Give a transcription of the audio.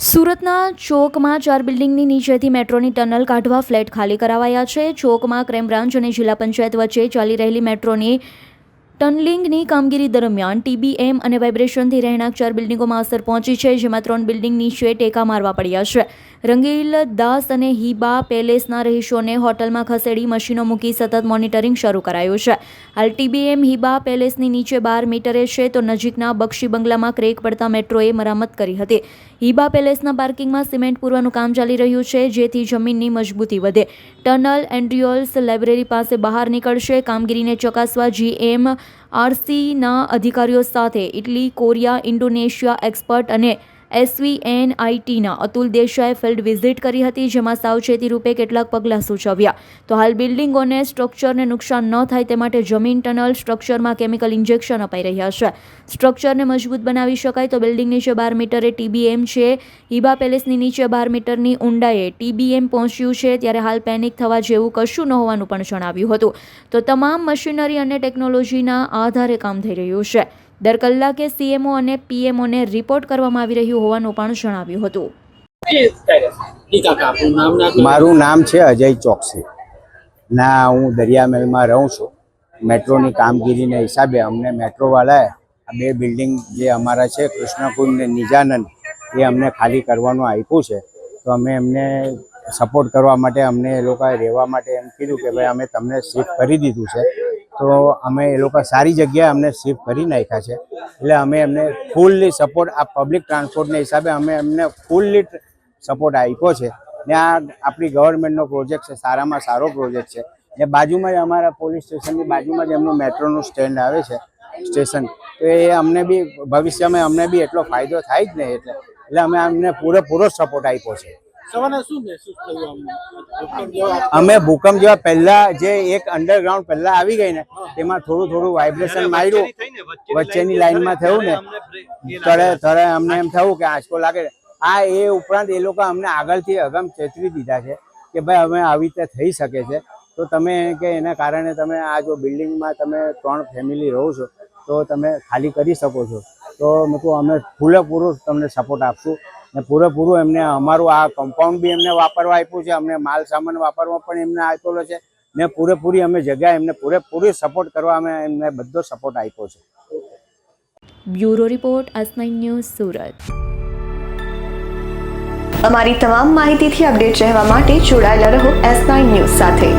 સુરતના ચોકમાં ચાર બિલ્ડિંગની નીચેથી મેટ્રોની ટનલ કાઢવા ફ્લેટ ખાલી કરાવાયા છે. ચોકમાં ક્રાઇમ બ્રાન્ચ અને જિલ્લા પંચાયત વચ્ચે ચાલી રહેલી મેટ્રોની ટનલિંગની કામગીરી દરમિયાન ટીબીએમ અને વાઇબ્રેશનથી રહેણાંક ચાર બિલ્ડિંગોમાં અસર પહોંચી છે, જેમાં ત્રણ બિલ્ડિંગ નીચે ટેકા મારવા પડ્યા છે. રંગીલ દાસ અને હિબા પેલેસના રહીશોને હોટલમાં ખસેડી મશીનો મૂકી સતત મોનિટરિંગ શરૂ કરાયું છે. હાલ ટીબીએમ હિબા પેલેસની નીચે બાર મીટરે છે તો નજીકના બક્ષી બંગલામાં ક્રેક પડતા મેટ્રોએ મરામત કરી હતી. હિબા પેલેસના પાર્કિંગમાં સિમેન્ટ પૂરવાનું કામ ચાલી રહ્યું છે, જેથી જમીનની મજબૂતી વધે. ટનલ એન્ડ્રિયોલ્સ લાઇબ્રેરી પાસે બહાર નીકળશે. કામગીરીને ચકાસવા જીએમ આરસીના અધિકારીઓ સાથે, ઇટલી, કોરિયા, ઇન્ડોનેશિયા એક્સપર્ટ અને એસવીએન આઈટીના અતુલ દેસાઈએ ફિલ્ડ વિઝિટ કરી હતી, જેમાં સાવચેતી રૂપે કેટલાક પગલાં સૂચવ્યા. તો હાલ બિલ્ડિંગોને સ્ટ્રક્ચરને નુકસાન ન થાય તે માટે જમીન, ટનલ સ્ટ્રક્ચરમાં કેમિકલ ઇન્જેક્શન અપાઈ રહ્યા છે. સ્ટ્રક્ચરને મજબૂત બનાવી શકાય તો બિલ્ડિંગ નીચે બાર મીટરે ટીબીએમ છે. હિબા પેલેસની નીચે બાર મીટરની ઊંડાઈએ ટીબીએમ પહોંચ્યું છે, ત્યારે હાલ પેનિક થવા જેવું કશું ન હોવાનું પણ જણાવ્યું હતું. તો તમામ મશીનરી અને ટેકનોલોજીના આધારે કામ થઈ રહ્યું છે. દર કલાકે સીએમઓ અને પીએમઓને રિપોર્ટ કરવામાં આવી રહ્યું હોવાનું પણ જણાવ્યું હતું. મારું નામ છે અજય ચોકસી. ના, હું દરિયામહેલમાં રહું છું. મેટ્રોની કામગીરીના હિસાબે અમને મેટ્રોવાળાએ આ બે બિલ્ડિંગ જે અમારા છે કૃષ્ણકુંજ ને નિજાનંદ, એ અમને ખાલી કરવાનું આપ્યું છે. તો અમે એમને સપોર્ટ કરવા માટે અમને એ લોકોએ રહેવા માટે એમ કીધું કે ભાઈ અમે તમને શિફ્ટ કરી દીધું છે. તો અમે એ લોકો સારી જગ્યાએ અમને શિફ્ટ કરી નાખ્યા છે. એટલે અમે એમને ફૂલ્લી સપોર્ટ આ પબ્લિક ટ્રાન્સપોર્ટને હિસાબે અમે એમને ફૂલ્લી સપોર્ટ આપ્યો છે. ને આ આપણી ગવર્મેન્ટનો પ્રોજેક્ટ છે, સારામાં સારો પ્રોજેક્ટ છે. ને બાજુમાં જ અમારા પોલીસ સ્ટેશનની બાજુમાં જ એમનું મેટ્રોનું સ્ટેન્ડ આવે છે સ્ટેશન તો એ અમને બી, ભવિષ્યમાં અમને બી એટલો ફાયદો થાય જ નહીં એટલે. એટલે અમે અમને પૂરેપૂરો સપોર્ટ આપ્યો છે. અમે ભૂકંપ જેવા પહેલા જે એક અંડરગ્રાઉન્ડ પહેલા આવી ગઈ ને તેમાં થોડું થોડું વાઇબ્રેશન માર્યું. વચ્ચેની લાઈનમાં થયું ને તળે તળે અમને એમ થયું કે આંચકો લાગે આ એ ઉપરાંત એ લોકો અમને આગળથી અગમ ચેતવી દીધા છે કે ભાઈ હવે આવી રીતે થઈ શકે છે. તો તમે કે એના કારણે તમે આ જો બિલ્ડિંગમાં તમે ત્રણ ફેમિલી રહો છો તો તમે ખાલી કરી શકો છો. તો મેં કહું અમે પૂરેપૂરું તમને સપોર્ટ આપશું. ને પૂરેપૂરું એમને અમારું આ કમ્પાઉન્ડ બી એમને વાપરવા આપ્યું છે અમને માલ સામાન વાપરવા પણ એમને આપેલો છે. ને પૂરેપૂરી અમે જગ્યા એમને પૂરેપૂરી સપોર્ટ કરવા અમે એમને બધો સપોર્ટ આપ્યો છે. Bureau report nine news Surat. અમારી તમામ માહિતીથી અપડેટ રહેવા માટે જોડાયેલા રહો એસ નાઇન ન્યૂઝ સાથે.